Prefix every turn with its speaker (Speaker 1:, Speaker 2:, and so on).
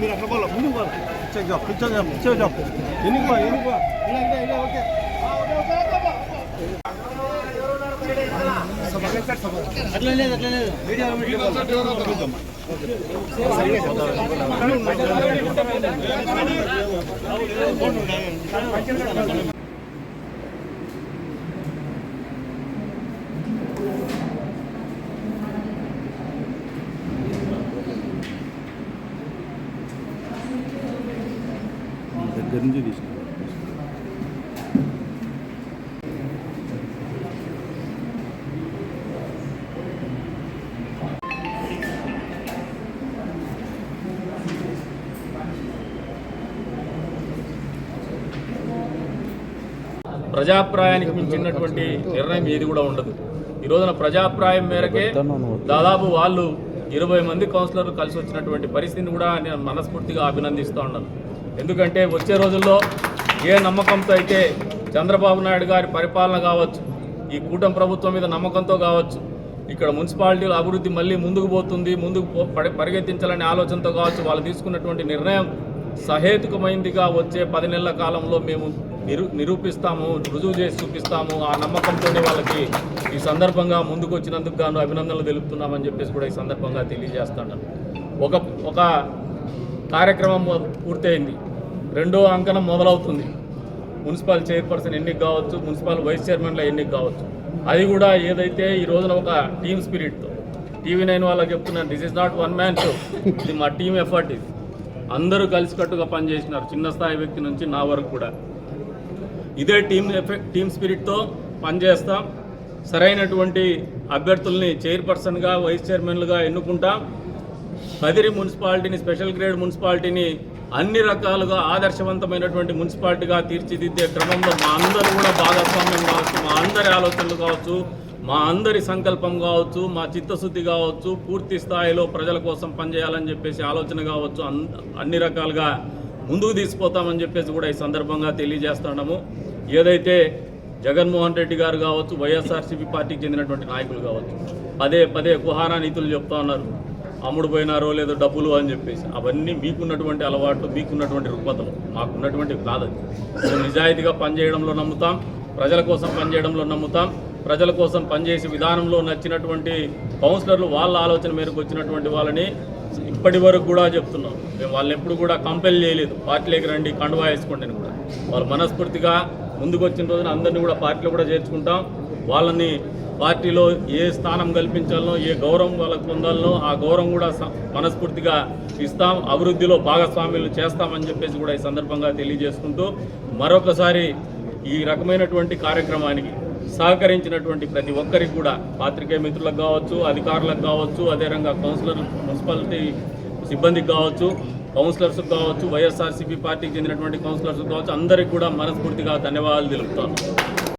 Speaker 1: 미라 해봐라 붙는 거야 붙여줘 붙여줘 붙여줘 얘는 거야 얘는 거야 이리 와, 이리 와. 이리 오케이 아 오케이 오케이 దగ్గర నుంచి తీసుకుంటాం
Speaker 2: ప్రజాప్రాయానికి మించినటువంటి నిర్ణయం ఏది కూడా ఉండదు. ఈ రోజున ప్రజాప్రాయం మేరకే దాదాపు వాళ్ళు ఇరవై మంది కౌన్సిలర్లు కలిసి వచ్చినటువంటి పరిస్థితిని కూడా నేను మనస్ఫూర్తిగా అభినందిస్తూ ఉన్నాను. ఎందుకంటే వచ్చే రోజుల్లో ఏ నమ్మకంతో అయితే చంద్రబాబు నాయుడు గారి పరిపాలన కావచ్చు ఈ కూటమి ప్రభుత్వం మీద నమ్మకంతో కావచ్చు ఇక్కడ మున్సిపాలిటీల అభివృద్ధి మళ్ళీ ముందుకు పోతుంది ముందుకు పో- పరిగెత్తించాలనే ఆలోచనతో కావచ్చు వాళ్ళు తీసుకున్నటువంటి నిర్ణయం సహేతుకమైందిగా వచ్చే పది నెలల కాలంలో మేము నిరు నిరూపిస్తాము రుజువు చేసి చూపిస్తాము ఆ నమ్మకంతోనే వాళ్ళకి ఈ సందర్భంగా ముందుకు వచ్చినందుకు గాను అభినందనలు తెలుపుతున్నామని చెప్పేసి కూడా ఈ సందర్భంగా తెలియజేస్తాను. ఒక ఒక కార్యక్రమం పూర్తయింది. రెండో అంకణం మొదలవుతుంది. మున్సిపల్ చైర్పర్సన్ ఎన్నిక కావచ్చు మున్సిపల్ వైస్ చైర్మన్ల ఎన్నిక కావచ్చు. అది కూడా ఏదైతే ఈ రోజున ఒక టీమ్ స్పిరిట్తో టీవీ నైన్ వాళ్ళకి చెప్తున్నాను this is not one man show ఇది మా టీం ఎఫర్ట్ ఇది. అందరూ కలిసికట్టుగా పనిచేసినారు. చిన్న స్థాయి వ్యక్తి నుంచి నా వరకు కూడా. ఇదే టీం ఎఫెక్ట్ టీమ్ స్పిరిట్తో పనిచేస్తాం. సరైనటువంటి అభ్యర్థుల్ని చైర్పర్సన్గా వైస్ చైర్మన్లుగా ఎన్నుకుంటాం. కదిరి మున్సిపాలిటీని స్పెషల్ గ్రేడ్ మున్సిపాలిటీని అన్ని రకాలుగా ఆదర్శవంతమైనటువంటి మున్సిపాలిటీగా తీర్చిదిద్దే క్రమంలో మా అందరూ కూడా భాగస్వామ్యం కావచ్చు మా అందరి ఆలోచనలు కావచ్చు మా అందరి సంకల్పం కావచ్చు మా చిత్తశుద్ధి కావచ్చు పూర్తి స్థాయిలో ప్రజల కోసం పనిచేయాలని చెప్పేసి ఆలోచన కావచ్చు అన్- అన్ని రకాలుగా ముందుకు తీసుకుపోతామని చెప్పేసి కూడా ఈ సందర్భంగా తెలియజేస్తున్నాము. ఏదైతే జగన్మోహన్ రెడ్డి గారు కావచ్చు వైఎస్ఆర్సీపీ పార్టీకి చెందినటువంటి నాయకులు కావచ్చు పదే పదే కుహారా నీతులు చెప్తా ఉన్నారు. అమ్ముడు పోయినారో లేదో డబ్బులు అని చెప్పేసి. అవన్నీ మీకున్నటువంటి అలవాట్లు మీకున్నటువంటి రుగ్మతలు మాకున్నటువంటి కాదు మేము నిజాయితీగా పనిచేయడంలో నమ్ముతాం ప్రజల కోసం పనిచేయడంలో నమ్ముతాం. ప్రజల కోసం పనిచేసే విధానంలో నచ్చినటువంటి కౌన్సిలర్లు వాళ్ళ ఆలోచన మేరకు వచ్చినటువంటి వాళ్ళని ఇప్పటి వరకు కూడా చెప్తున్నాం. మేము వాళ్ళని ఎప్పుడు కూడా కంపెల్ చేయలేదు. పార్టీలోకి రండి కండువా వేసుకోండి అని కూడా. వాళ్ళు మనస్ఫూర్తిగా ముందుకు వచ్చిన రోజున అందరినీ కూడా పార్టీలో కూడా చేర్చుకుంటాం. వాళ్ళని పార్టీలో ఏ స్థానం కల్పించాలనో ఏ గౌరవం వాళ్ళకు పొందాలనో ఆ గౌరవం కూడా మనస్ఫూర్తిగా ఇస్తాం. అభివృద్ధిలో భాగస్వామ్యులు చేస్తామని చెప్పేసి కూడా ఈ సందర్భంగా తెలియజేసుకుంటూ మరొకసారి ఈ రకమైనటువంటి కార్యక్రమానికి సహకరించినటువంటి ప్రతి ఒక్కరికి కూడా పాత్రికేయ మిత్రులకు కావచ్చు అధికారులకు కావచ్చు అదేవిధంగా కౌన్సిలర్ మున్సిపాలిటీ సిబ్బందికి కావచ్చు కౌన్సిలర్స్ కావచ్చు వైఎస్ఆర్సీపీ పార్టీకి చెందినటువంటి కౌన్సిలర్స్ కావచ్చు అందరికీ కూడా మనస్ఫూర్తిగా ధన్యవాదాలు తెలుపుతాను.